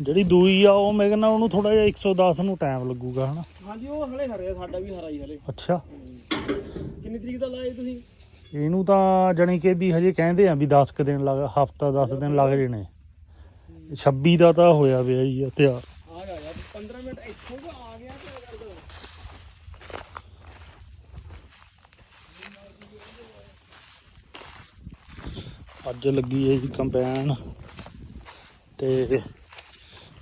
ਜਿਹੜੀ ਦੂਈ ਆ ਉਹ ਮੈਂ ਕਹਿੰਦਾ ਉਹਨੂੰ ਥੋੜਾ ਜਿਹਾ 110 ਨੂੰ ਟਾਈਮ ਲੱਗੂਗਾ ਹਨਾ। ਹਾਂਜੀ ਉਹ ਹਲੇ ਹਰਿਆ ਸਾਡਾ ਵੀ ਹਰਾ ਹੀ ਹਲੇ। ਅੱਛਾ। ਕਿੰਨੀ ਤਰੀਕ ਦਾ ਲਾਏ ਤੁਸੀਂ? ਇਹਨੂੰ ਤਾਂ ਜਾਣੀ ਕਿ ਵੀ ਹਜੇ ਕਹਿੰਦੇ ਆ ਵੀ 10 ਕੁ ਦਿਨ ਲੱਗ ਹਫਤਾ 10 ਦਿਨ ਲੱਗ ਜਣੇ 26 ਦਾ ਤਾਂ ਹੋਇਆ ਪਿਆ ਜੀ ਆ ਤਿਆਰ। ਆ ਗਿਆ ਯਾਰ 15 ਮਿੰਟ ਇੱਥੋਂ ਦਾ ਆ ਗਿਆ ਤੇ ਕਰ ਦੋ। ਅੱਜ ਲੱਗੀ ਹੈ ਜੀ ਕੰਪੈਨ ਤੇ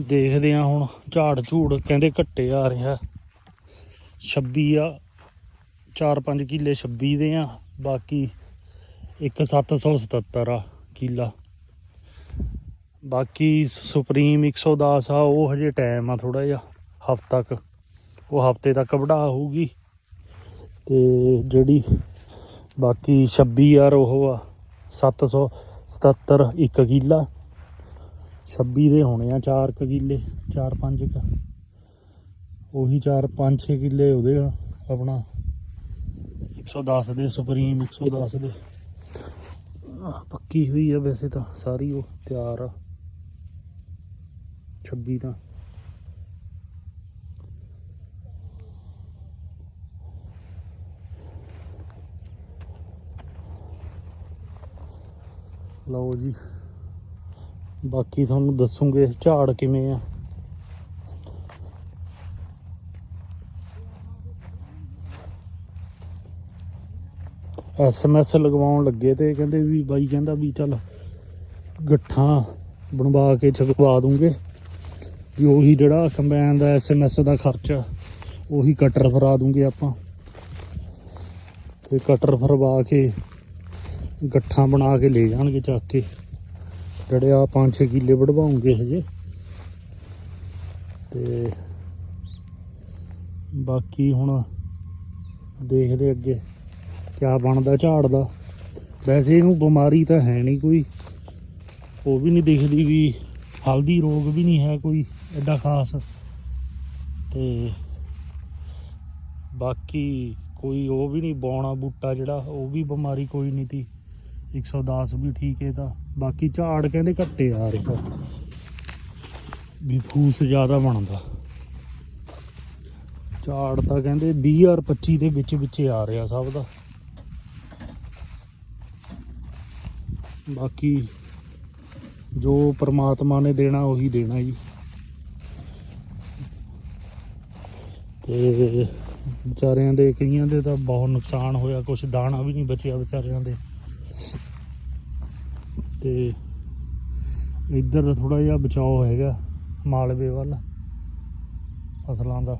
ਦੇਖਦੇ ਆ ਹੁਣ ਝਾੜ ਝੂੜ ਕਹਿੰਦੇ ਘੱਟੇ ਆ ਰਿਹਾ। 26 ਆ 4-5 ਕਿੱਲੇ 26 ਦੇ ਆ, ਬਾਕੀ ਇੱਕ 777 ਆ ਕਿੱਲਾ। ਬਾਕੀ ਸੁਪਰੀਮ 110 ਆ, ਉਹ ਹਜੇ ਟਾਈਮ ਆ ਥੋੜਾ ਜਿਹਾ, ਹਫ਼ਤਾ ਤੱਕ ਉਹ ਹਫ਼ਤੇ ਤੱਕ ਵਢਾ ਹੋਊਗੀ। ਤੇ ਜਿਹੜੀ ਬਾਕੀ 26 ਯਾਰ ਉਹ ਆ 777 ਇੱਕ ਕਿੱਲਾ। 26 ਦੇ ਹੋਣੇ ਆ 4 ਕ ਕਿੱਲੇ 4-5 ਕ। ਉਹੀ 4-5-6 ਕਿੱਲੇ ਉਹਦੇ ਆ, ਆਪਣਾ 110 ਦੇ ਸੁਪਰੀਮ 110 ਦੇ। ਪੱਕੀ ਹੋਈ ਆ ਵੈਸੇ ਤਾਂ ਸਾਰੀ ਉਹ, ਤਿਆਰ ਆ। 26 ਤਾਂ। ਲਓ ਜੀ। ਬਾਕੀ ਤੁਹਾਨੂੰ ਦੱਸੂਗੇ ਝਾੜ ਕਿਵੇਂ ਆ। ਐਸਐਮਐਸ ਲਗਵਾਉਣ ਲੱਗੇ ਤੇ ਕਹਿੰਦੇ ਵੀ ਬਾਈ ਕਹਿੰਦਾ ਵੀ ਚੱਲ ਗੱਠਾਂ ਬਣਵਾ ਕੇ ਚਕਵਾ ਦੂੰਗੇ। ਵੀ ਉਹੀ ਜਿਹੜਾ ਕੰਬਾਈਨ ਦਾ ਐਸਐਮਐਸ ਦਾ ਖਰਚਾ ਉਹੀ ਕਟਰ ਫਰਾ ਦੂੰਗੇ ਆਪਾਂ। ਤੇ ਕਟਰ ਫਰਵਾ ਕੇ ਗੱਠਾਂ ਬਣਾ ਕੇ ਲੈ ਜਾਣਗੇ ਚੱਕ ਕੇ। ਜਿਹੜੇ ਆ 5-6 ਕਿੱਲੇ ਵਢਵਾਉਂਗੇ ਹਜੇ। ਤੇ ਬਾਕੀ ਹੁਣ ਦੇਖਦੇ ਅੱਗੇ ਕਿਆ ਬਣਦਾ ਝਾੜ ਦਾ ਵੈਸੇ ਇਹਨੂੰ ਬਿਮਾਰੀ ਤਾਂ ਹੈ ਨਹੀਂ ਕੋਈ। ਉਹ ਵੀ ਨਹੀਂ ਦਿਖਦੀ ਵੀ ਹਲਦੀ ਰੋਗ ਵੀ ਨਹੀਂ ਹੈ ਕੋਈ ਐਡਾ ਖਾਸ। ਤੇ ਬਾਕੀ ਕੋਈ ਉਹ ਵੀ ਨਹੀਂ, ਬੌਣਾ ਬੂਟਾ ਜਿਹੜਾ, ਉਹ ਵੀ ਬਿਮਾਰੀ ਕੋਈ ਨਹੀਂ ਤੀ। 110 ਵੀ ਠੀਕ ਹੈ ਤਾਂ। ਬਾਕੀ ਝਾੜ ਕਹਿੰਦੇ ਘੱਟੇ ਆ ਰਿਹਾ ਵੀ ਫੂਸ ਜ਼ਿਆਦਾ ਬਣਦਾ। ਝਾੜ ਤਾਂ ਕਹਿੰਦੇ 20 ਔਰ 25 ਦੇ ਵਿੱਚ ਵਿੱਚ ਆ ਰਿਹਾ ਸਭ ਦਾ। ਬਾਕੀ ਜੋ ਪ੍ਰਮਾਤਮਾ ਨੇ ਦੇਣਾ ਉਹੀ ਦੇਣਾ ਜੀ। ਤੇ ਵਿਚਾਰਿਆਂ ਦੇ ਕਈਆਂ ਦੇ ਤਾਂ ਬਹੁਤ ਨੁਕਸਾਨ ਹੋਇਆ। ਕੁਝ ਦਾਣਾ ਵੀ ਨਹੀਂ ਬਚਿਆ ਵਿਚਾਰਿਆਂ ਦੇ। ਤੇ ਇੱਧਰ ਥੋੜਾ ਜਿਹਾ ਬਚਾਓ ਹੈਗਾ ਮਾਲਵੇ ਵੱਲ ਫਸਲਾਂ ਦਾ।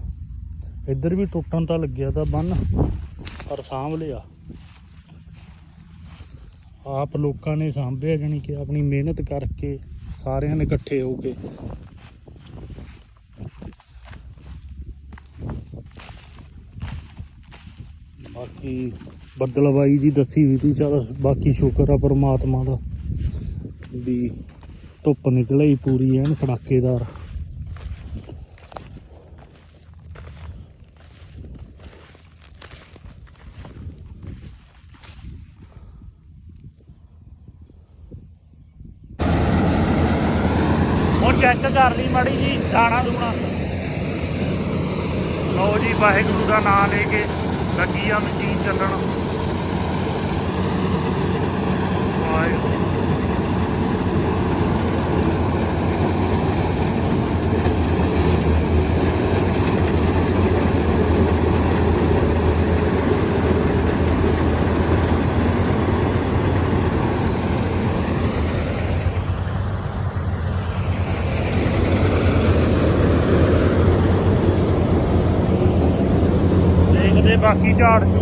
ਇੱਧਰ ਵੀ ਟੁੱਟਣ ਤਾਂ ਲੱਗਿਆ ਤਾਂ ਬੰਨ, ਪਰ ਸਾਂਭ ਲਿਆ। ਆਪ ਲੋਕਾਂ ਨੇ ਸਾਂਭਿਆ ਜਾਣੀ ਕਿ ਆਪਣੀ ਮਿਹਨਤ ਕਰਕੇ ਸਾਰਿਆਂ ਨੇ ਇਕੱਠੇ ਹੋ ਕੇ। ਬਾਕੀ ਬੱਦਲਵਾਈ ਦੀ ਦੱਸੀ ਵੀ ਤੂੰ ਚਲ, ਬਾਕੀ ਸ਼ੁਕਰ ਆ ਪਰਮਾਤਮਾ ਦਾ। ਵੀ ਧੁੱਪ ਨਿਕਲੀ ਪੂਰੀ ਐਨ ਕੜਾਕੇਦਾਰ ਹੁਣ ਚੈੱਕ ਕਰ ਲਈ ਮਾੜੀ ਜੀ, ਦਾਣਾ ਦੂਣਾ। ਲਓ ਜੀ, ਵਾਹਿਗੁਰੂ ਦਾ ਨਾਮ ਲੈ ਕੇ ਲੱਗੀ ਆ ਮਸ਼ੀਨ ਚੱਲਣ। ਵਾਹਿਗੁਰੂ। ਦੇਖਦੇ ਝਾੜ?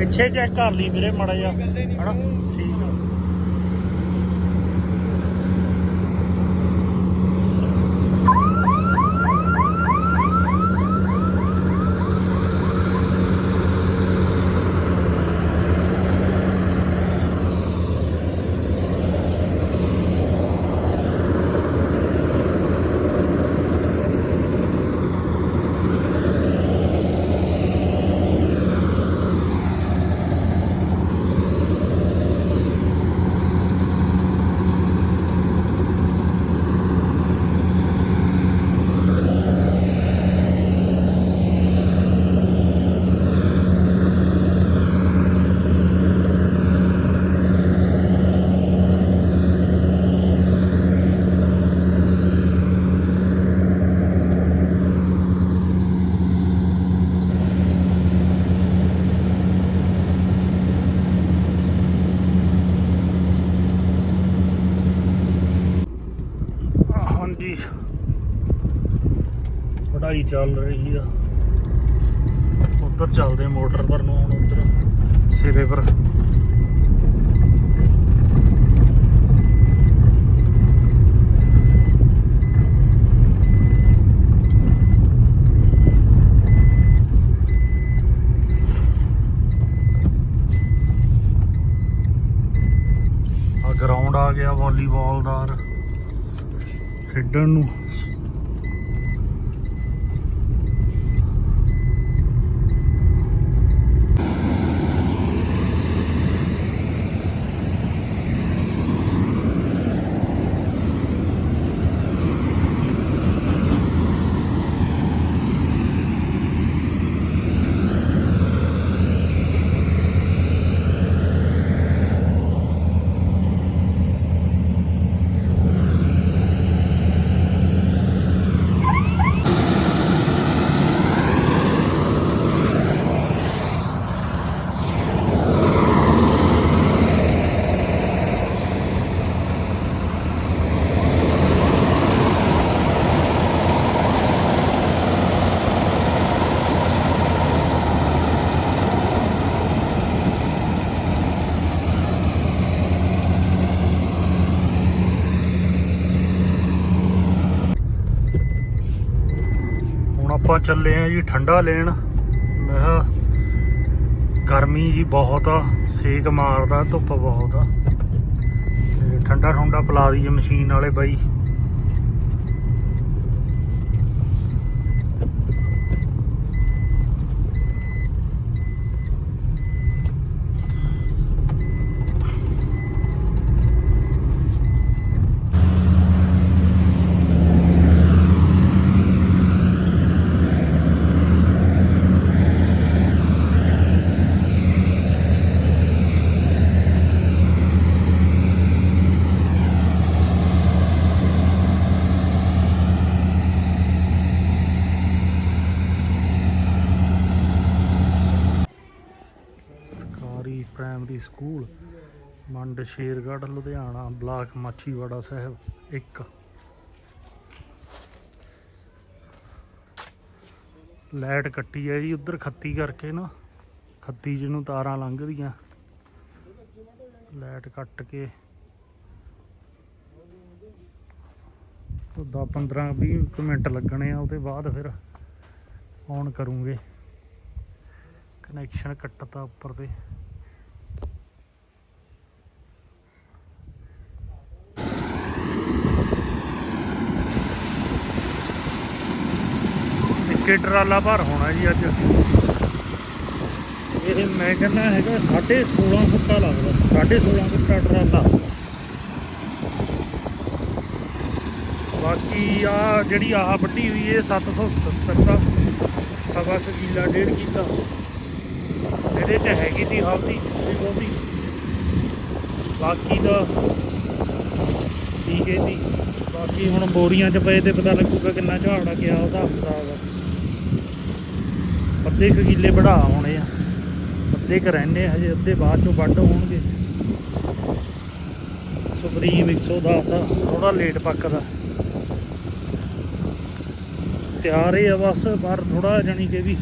ਪਿੱਛੇ ਚੈੱਕ ਕਰ ਲਈ ਵੀਰੇ ਮੜਾ ਜਾ ਹਨਾ ਠੀਕ ਆ ਹਾਂਜੀ ਪੜਾਈ ਚੱਲ ਰਹੀ ਆ। ਉੱਧਰ ਚੱਲਦੇ ਮੋਟਰ ਪਰ ਨੂੰ ਹੁਣ ਉੱਧਰ, ਸਿਰੇ ਪਰ। ਗਰਾਊਂਡ ਆ ਗਿਆ ਵਾਲੀਬਾਲ ਦਾ ਖੇਡਣ ਨੂੰ ਹੁਣ ਆਪਾਂ ਚੱਲੇ ਆ ਜੀ ਠੰਡਾ ਲੈਣ। ਮੈਂ ਕਿਹਾ ਗਰਮੀ ਜੀ ਬਹੁਤ ਆ, ਸੇਕ ਮਾਰਦਾ, ਧੁੱਪ ਬਹੁਤ ਆ। ਤੇ ਠੰਡਾ ਠੰਡਾ ਪਿਲਾ ਦਈਏ ਮਸ਼ੀਨ ਵਾਲੇ ਬਾਈ। ਮੰਡ ਸ਼ੇਰਗੜ੍ਹ, ਲੁਧਿਆਣਾ, ਬਲਾਕ ਮਾਛੀਵਾੜਾ ਸਾਹਿਬ 1 ਲਾਈਟ ਕੱਟੀ ਹੈ ਜੀ, ਉਧਰ ਖੱਤੀ ਕਰਕੇ ਨਾ, ਖੱਤੀ ਜਿਹਨੂੰ ਤਾਰਾਂ ਲੰਘਦੀਆਂ। ਲਾਈਟ ਕੱਟ ਕੇ, ਉਹਦਾ 15 20 ਕੁ ਮਿੰਟ ਲੱਗਣੇ ਆ, ਉਹਦੇ ਬਾਅਦ ਫਿਰ ਔਨ ਕਰੂੰਗੇ। ਕਨੈਕਸ਼ਨ ਕੱਟਤਾ ਉੱਪਰ ਤੇ। ਇੱਕੇ ਟਰਾਲਾ ਭਰ ਹੋਣਾ ਜੀ ਅੱਜ। ਇਹ ਮੈਂ ਕਹਿੰਦਾ ਹੈਗਾ 16.5 ਫੁੱਟਾ ਲੱਗਦਾ 16.5 ਫੁੱਟਾ ਟਰਾਲਾ। ਬਾਕੀ ਆ ਜਿਹੜੀ ਆਹ ਵੱਡੀ ਹੋਈ ਇਹ 777 ਦਾ, ਸਵਾ ਕੁ ਕਿੱਲਾ, ਡੇਢ ਕਿੱਲਾ। ਇਹਦੇ ਚ ਹੈਗੀ ਤੀ ਹਲਦੀ ਥੋੜੀ ਬਾਕੀ ਦਾ ਠੀਕ ਹੈ ਜੀ। ਬਾਕੀ ਹੁਣ ਬੋਰੀਆਂ ਚ ਪਏ ਤੇ ਪਤਾ ਲੱਗੂਗਾ ਕਿੰਨਾ ਝਾੜ ਆ ਗਿਆ ਹਿਸਾਬ ਕਿਤਾਬ ਆ। ਅੱਧੇ ਕੁ ਕਿੱਲੇ ਵੜਾ ਹੋਣੇ ਆ। ਅੱਧੇ ਕ ਰਹਿੰਦੇ ਆ, ਹਜੇ ਅੱਧੇ ਬਾਅਦ ਚੋਂ ਵੱਢ ਹੋਣਗੇ। ਸੁਪਰੀਮ 110 ਆ ਥੋੜਾ ਲੇਟ ਪੱਕਦਾ। ਤਿਆਰ ਹੀ ਆ ਬਸ, ਪਰ ਥੋੜਾ ਜਾਣੀ ਕਿ ਵੀ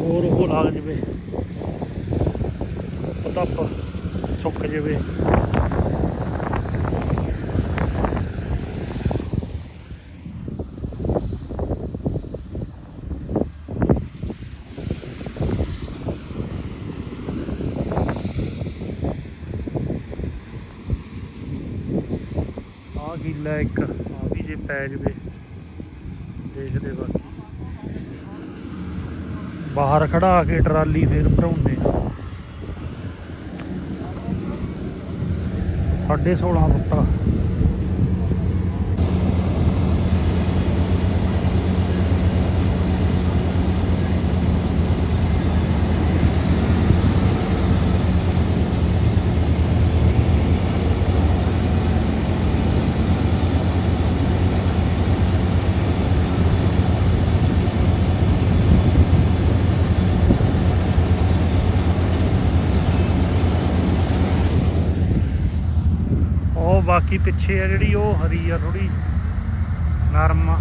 ਹੋਰ ਉਹ ਲੱਗ ਜਵੇ। ਧੁੱਪ ਧੱਪ ਸੁੱਕ ਜਾਵੇ। ਆ ਇੱਕ ਆ ਵੀ ਜੇ ਪੈ ਜਵੇ। ਦੇਖਦੇ ਬਾਕੀ। ਬਾਹਰ ਖੜਾ ਕੇ ਟਰਾਲੀ ਫੇਰ ਭਰਾਉਂਦੇ ਆ। ਸਾਢੇ 16 ਫੁੱਟਾ ਉਹ ਬਾਕੀ ਪਿੱਛੇ ਆ ਜਿਹੜੀ ਉਹ ਹਰੀ ਆ ਥੋੜੀ ਨਰਮ ਆ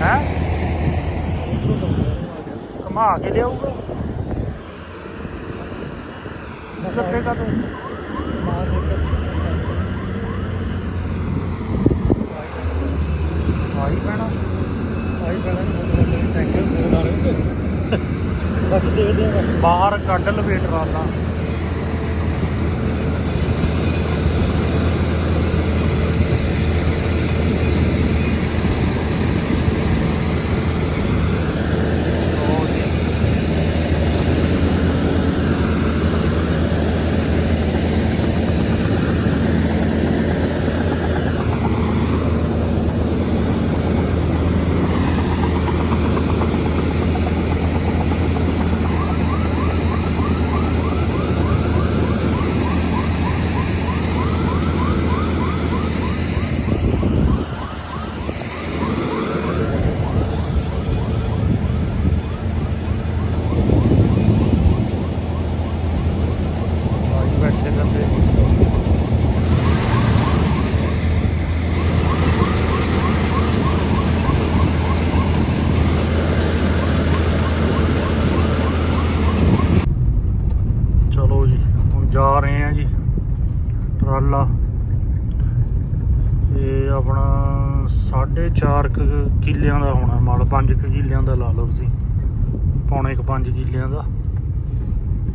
ਹੈ ਘਮਾ ਕੇ ਲਿਆਊਗਾ। ਕਿੱਥੇ ਕਾ ਤੂੰ। ਆਈ ਪੈਣਾ। ਆਈ ਪਹਿਲਾਂ ਟੈਂਕਰ ਫੋਨ ਆ ਰਹੇ ਬਾਕੀ ਦੇਖਦੇ ਆ ਬਾਹਰ ਕੱਢ ਲਵੇ ਟਰਾਲਾ ਲਓ ਜੀ। ਭਾਈ ਬੈਠੇ ਜਾਂਦੇ ਚਲੋ ਜੀ ਹੁਣ ਜਾ ਰਹੇ ਆ ਜੀ। ਟਰਾਲਾ। ਇਹ ਆਪਣਾ 4.5 ਕਿੱਲਿਆਂ ਦਾ ਹੋਣਾ ਮਾਲ 5 ਕਿੱਲਿਆਂ ਦਾ ਲਾ ਲਓ ਤੁਸੀਂ। ਪੌਣੇ ਕੁ 5 ਕਿੱਲਿਆਂ ਦਾ।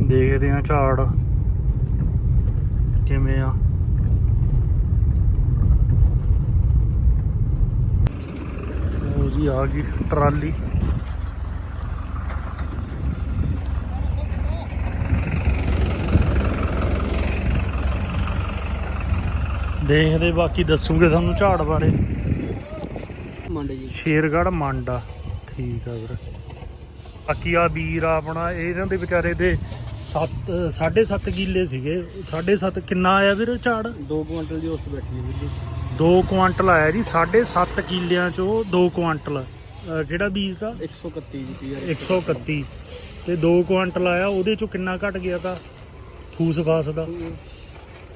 ਦੇਖਦੇ ਆ ਝਾੜ ਕਿਵੇਂ ਆ। ਉਹ ਜੀ, ਆ ਗਈ ਟਰਾਲੀ। ਦੇਖਦੇ ਬਾਕੀ ਦੱਸੂਗੇ ਤੁਹਾਨੂੰ ਝਾੜ ਬਾਰੇ। ਮੰਡੇ ਜੀ। ਸ਼ੇਰਗੜ੍ਹ ਮੰਡਾ। ਠੀਕ ਆ ਵੀਰ। ਬਾਕੀ ਆ ਵੀਰ ਆਪਣਾ ਇਹਨਾਂ ਦੇ ਵਿਚਾਰੇ ਦੇ 7 7.5 ਕਿੱਲੇ ਸੀਗੇ। 7.5 ਕਿੰਨਾ ਆਇਆ ਵੀਰ ਝਾੜ? 2 ਕੁਇੰਟਲ ਦੀ ਉਸ ਬੈਠੀ ਹੈ ਵੀਰ ਜੀ। 2 ਕੁਆਂਟਲ ਆਇਆ ਜੀ 7.5 ਕਿੱਲਿਆਂ ਚੋਂ 2 ਕੁਆਂਟਲ। ਅਹ ਕਿਹੜਾ ਬੀਜ ਦਾ? 131 ਜੀ ਪੀਆਰ 131 ਤੇ 2 ਕੁਆਂਟਲ ਆਇਆ ਉਹਦੇ ਚੋਂ ਕਿੰਨਾ ਘਟ ਗਿਆ ਤਾਂ? ਫੂਸ ਫਾਸ ਦਾ?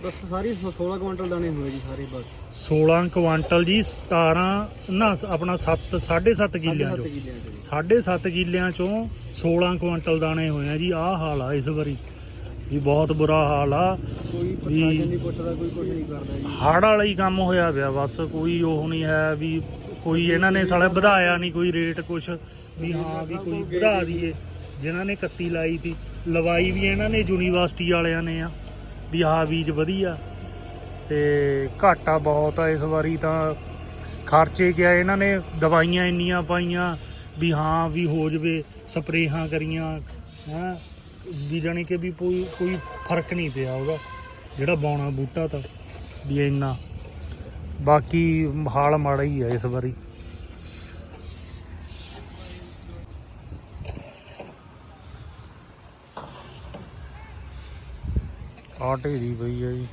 ਬਸ ਸਾਰੀ 16 ਕੁਇੰਟਲ ਦਾਣੇ ਹੋਏ ਜੀ ਸਾਰੇ ਬਸ। 16 ਕੁਆਂਟਲ ਜੀ 17 ਨਾ ਆਪਣਾ 7 7.5 ਕਿੱਲਿਆਂ ਚੋਂ। ਕਿੱਲਿਆਂ ਚ ਜੀ। 7.5 ਕਿੱਲਿਆਂ ਚੋਂ 16 ਕੁਆਂਟਲ ਦਾਣੇ ਹੋਏ ਆ ਜੀ। ਆਹ ਹਾਲ ਆ ਇਸ ਵਾਰੀ। ਵੀ ਬਹੁਤ ਬੁਰਾ ਹਾਲ ਆ। ਕੋਈ ਪ੍ਰਸ਼ਾਸਨ ਨਹੀਂ ਪੁੱਛਦਾ ਕੋਈ ਕੁਝ ਨਹੀਂ ਕਰਦਾ ਜੀ। ਹੜ ਵਾਲਾ ਹੀ ਕੰਮ ਹੋਇਆ ਪਿਆ ਬਸ। ਕੋਈ ਉਹ ਨਹੀਂ ਹੈ ਵੀ ਕੋਈ ਇਹਨਾਂ ਨੇ ਸਾਲੇ ਵਧਾਇਆ ਨਹੀਂ ਕੋਈ ਰੇਟ ਕੁਛ। ਵੀ ਹਾਂ ਵੀ ਕੋਈ ਵਧਾ ਦਈਏ। ਜਿਨ੍ਹਾਂ ਨੇ 31 ਲਾਈ ਸੀ। ਲਵਾਈ ਵੀ ਇਹਨਾਂ ਨੇ ਯੂਨੀਵਰਸਿਟੀ ਵਾਲਿਆਂ ਨੇ ਆ। ਵੀ ਆਹ ਬੀਜ ਵਧੀਆ ਤੇ ਘਾਟਾ ਬਹੁਤ ਆ ਇਸ ਵਾਰੀ ਤਾਂ। ਖਰਚੇ ਗਿਆ ਇਹਨਾਂ ਨੇ ਦਵਾਈਆਂ ਇੰਨੀਆਂ ਪਾਈਆਂ ਵੀ ਹਾਂ ਵੀ ਹੋ ਜਵੇ, ਸਪਰੇਹਾਂ ਕਰੀਆਂ, ਹੈ, ਵੀ ਜਾਣੀ ਕਿ ਵੀ ਕੋਈ ਕੋਈ ਫ਼ਰਕ ਨਹੀਂ ਪਿਆ ਉਹਦਾ, ਜਿਹੜਾ ਬਾਉਣਾ ਬੂਟਾ ਤਾਂ ਵੀ ਇੰਨਾ। ਬਾਕੀ ਹਾਲ ਮਾੜਾ ਹੀ ਆ ਇਸ ਵਾਰੀ। ਆਟੇ ਢੇਰੀ ਪਈ ਆ ਜੀ।